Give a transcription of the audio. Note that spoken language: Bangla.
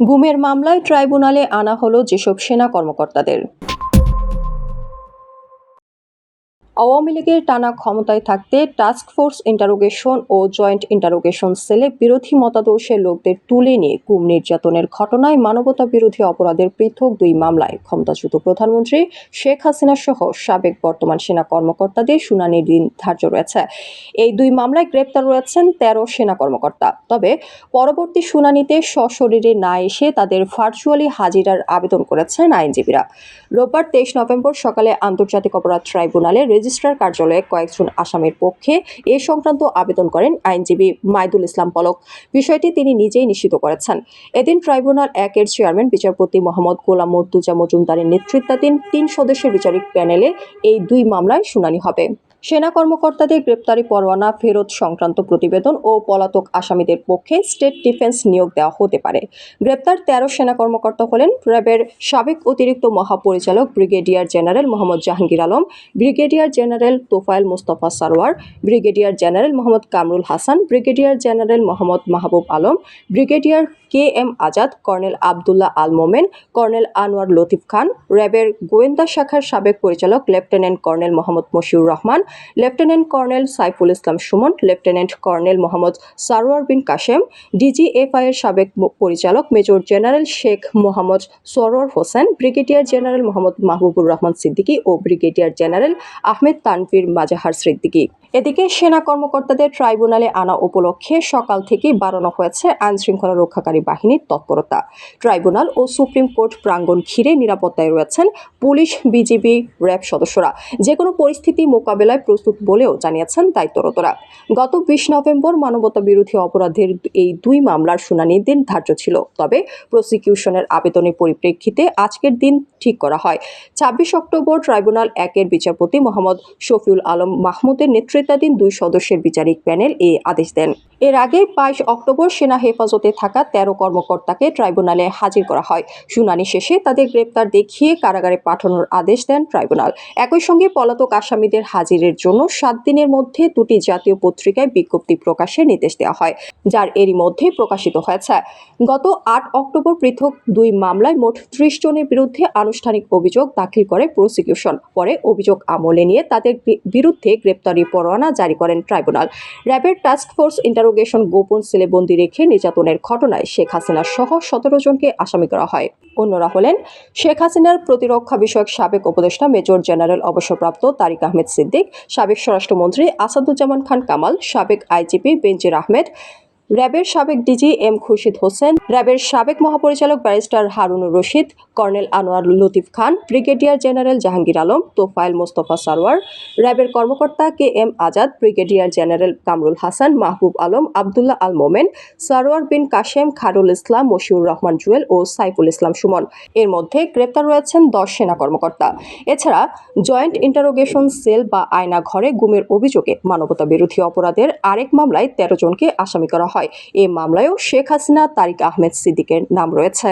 গুমের মামলায় ট্রাইব্যুনালে আনা হলো যেসব সেনা কর্মকর্তাদের। আওয়ামী লীগের টানা ক্ষমতায় থাকতে টাস্ক ফোর্স ইন্টারোগেশন ও জয়েন্ট ইন্টারোগেশন সেলে বিরোধী মতাদর্শের লোকদের তুলে নিয়ে গুম নির্যাতনের ঘটনায় মানবতা বিরোধী অপরাধের পৃথক দুই মামলায় ক্ষমতাচ্যুত প্রধানমন্ত্রী শেখ হাসিনা সহ সাবেক বর্তমান সেনা কর্মকর্তাদের শুনানির দিন ধার্য রয়েছে। এই দুই মামলায় গ্রেপ্তার রয়েছেন তেরো সেনা কর্মকর্তা। তবে পরবর্তী শুনানিতে সশরীরে না এসে তাদের ভার্চুয়ালি হাজিরার আবেদন করেছেন আইনজীবীরা। রোববার তেইশ নভেম্বর সকালে আন্তর্জাতিক অপরাধ ট্রাইব্যুনালে রেজিস্ট্রার কার্যালয়ে কয়েকজন আসামের পক্ষে এ সংক্রান্ত আবেদন করেন আইনজীবী মাইদুল ইসলাম পলক। বিষয়টি তিনি নিজেই নিশ্চিত করেছেন। এদিন ট্রাইব্যুনাল একের চেয়ারম্যান, বিচারপতি মোহাম্মদ গোলাম মর্তুজা মজুমদারের নেতৃত্বাধীন তিন সদস্যের বিচারিক প্যানেলে এই দুই মামলায় শুনানি হবে। সেনা কর্মকর্তাদের গ্রেপ্তারি পরোয়ানা, ফেরত সংক্রান্ত প্রতিবেদন ও পলাতক আসামিদের পক্ষে স্টেট ডিফেন্স নিয়োগ দেওয়া হতে পারে। গ্রেপ্তার তেরো সেনা কর্মকর্তা হলেন র্যাবের সাবেক অতিরিক্ত মহাপরিচালক brigadier general Mohammad Jahangir Alam, brigadier general Tofayel Mostafa Sarwar, brigadier general Mohammad Kamrul Hasan, brigadier general Mohammad Mahbub Alam, brigadier K M Azad, colonel Abdullah Al Momen colonel Anwar Latif Khan, র্যাবের গোয়েন্দা শাখার সাবেক পরিচালক lieutenant colonel Mohammad Mashiur Rahman, lieutenant colonel Saiful Islam Sumon, lieutenant colonel Mohammad Sarwar Bin Kashem DGFI এর সাবেক পরিচালক major general Sheikh Mohammad Sarwar Hossain, brigadier general Mohammad Mahbubur Rahman Siddiqui ও ব্রিগেডিয়ার জেনারেল আহমেদ তানভীর মাজাহার সিদ্দিকী। এদিকে সেনা কর্মকর্তাদের ট্রাইব্যুনালে আনা উপলক্ষে সকাল থেকেই বাড়ানো হয়েছে আইন শৃঙ্খলা রক্ষাকারী বাহিনীর তৎপরতা। ট্রাইব্যুনাল ও সুপ্রিম কোর্ট প্রাঙ্গণ ঘিরে নিরাপত্তায় রয়েছেন পুলিশ, বিজিবি, র্যাব সদস্যরা। যে কোনো পরিস্থিতি মোকাবেলায় প্রস্তুত বলেও জানিয়েছেন দায়িত্বরতরা। গত বিশ নভেম্বর মানবতা বিরোধী অপরাধের এই দুই মামলার শুনানির দিন ধার্য ছিল। তবে প্রসিকিউশনের আবেদনের পরিপ্রেক্ষিতে আজকের দিন ঠিক করা হয়। ছাব্বিশ অক্টোবর ট্রাইব্যুনাল একের বিচারপতি মোহাম্মদ শফিউল আলম মাহমুদের নেতৃত্বাধীন দুই সদস্যের বিচারিক প্যানেল এ আদেশ দেন। এর আগে বাইশ অক্টোবর সেনা হেফাজতে থাকা তেরো কর্মকর্তাকে ট্রাইব্যুনালে হাজির করা হয়। শুনানি শেষে তাদের গ্রেপ্তার দেখিয়ে কারাগারে পাঠানোর আদেশ দেন ট্রাইব্যুনাল। একই সঙ্গে পলাতক আসামিদের হাজিরের জন্য সাত দিনের মধ্যে দুটি জাতীয় পত্রিকায় বিজ্ঞপ্তি প্রকাশের নির্দেশ দেওয়া হয়, যার এরই মধ্যে প্রকাশিত হয়েছে। গত আট অক্টোবর পৃথক দুই মামলায় মোট ত্রিশ জনের বিরুদ্ধে আনুষ্ঠানিক অভিযোগ দাখিল করে প্রসিকিউশন। পরে অভিযোগ আমলে নিয়ে তাদের বিরুদ্ধে গ্রেপ্তারি পরোয়ানা জারি করেন ট্রাইব্যুনাল। র্যাবের টাস্ক ফোর্স ইন্টারোগেশন গোপন সেলে বন্দি রেখে নির্যাতনের ঘটনায় শেখ হাসিনা সহ সতেরো জনকে আসামি করা হয়। অন্যরা হলেন শেখ হাসিনার প্রতিরক্ষা বিষয়ক সাবেক উপদেষ্টা মেজর জেনারেল অবসরপ্রাপ্ত তারিক আহমেদ সিদ্দিক, সাবেক স্বরাষ্ট্রমন্ত্রী আসাদুজ্জামান খান কামাল, সাবেক আইজিপি বেঞ্জির আহমেদ র্যাবের সাবেক ডিজি এম খুরশিদ হোসেন, র্যাবের সাবেক মহাপরিচালক barrister Harunur Rashid, colonel Anwar Latif Khan, brigadier general Jahangir Alam, Tofayel Mostafa Sarwar র্যাবের কর্মকর্তা K M Azad, brigadier general Kamrul Hasan, Mahbub Alam, Abdullah Al Momen Sarwar Bin Kashem, Khairul Islam, Mashiur Rahman Jewel ও সাইফুল ইসলাম সুমন। এর মধ্যে গ্রেপ্তার রয়েছেন দশ সেনা কর্মকর্তা। এছাড়া জয়েন্ট ইন্টারোগেশন সেল বা আয়না ঘরে গুমের অভিযোগে মানবতা বিরোধী অপরাধের আরেক মামলায় তেরো জনকে আসামি করা হয়। এ মামলায়ও শেখ হাসিনা তারিক আহমেদ সিদ্দিকের নাম রয়েছে।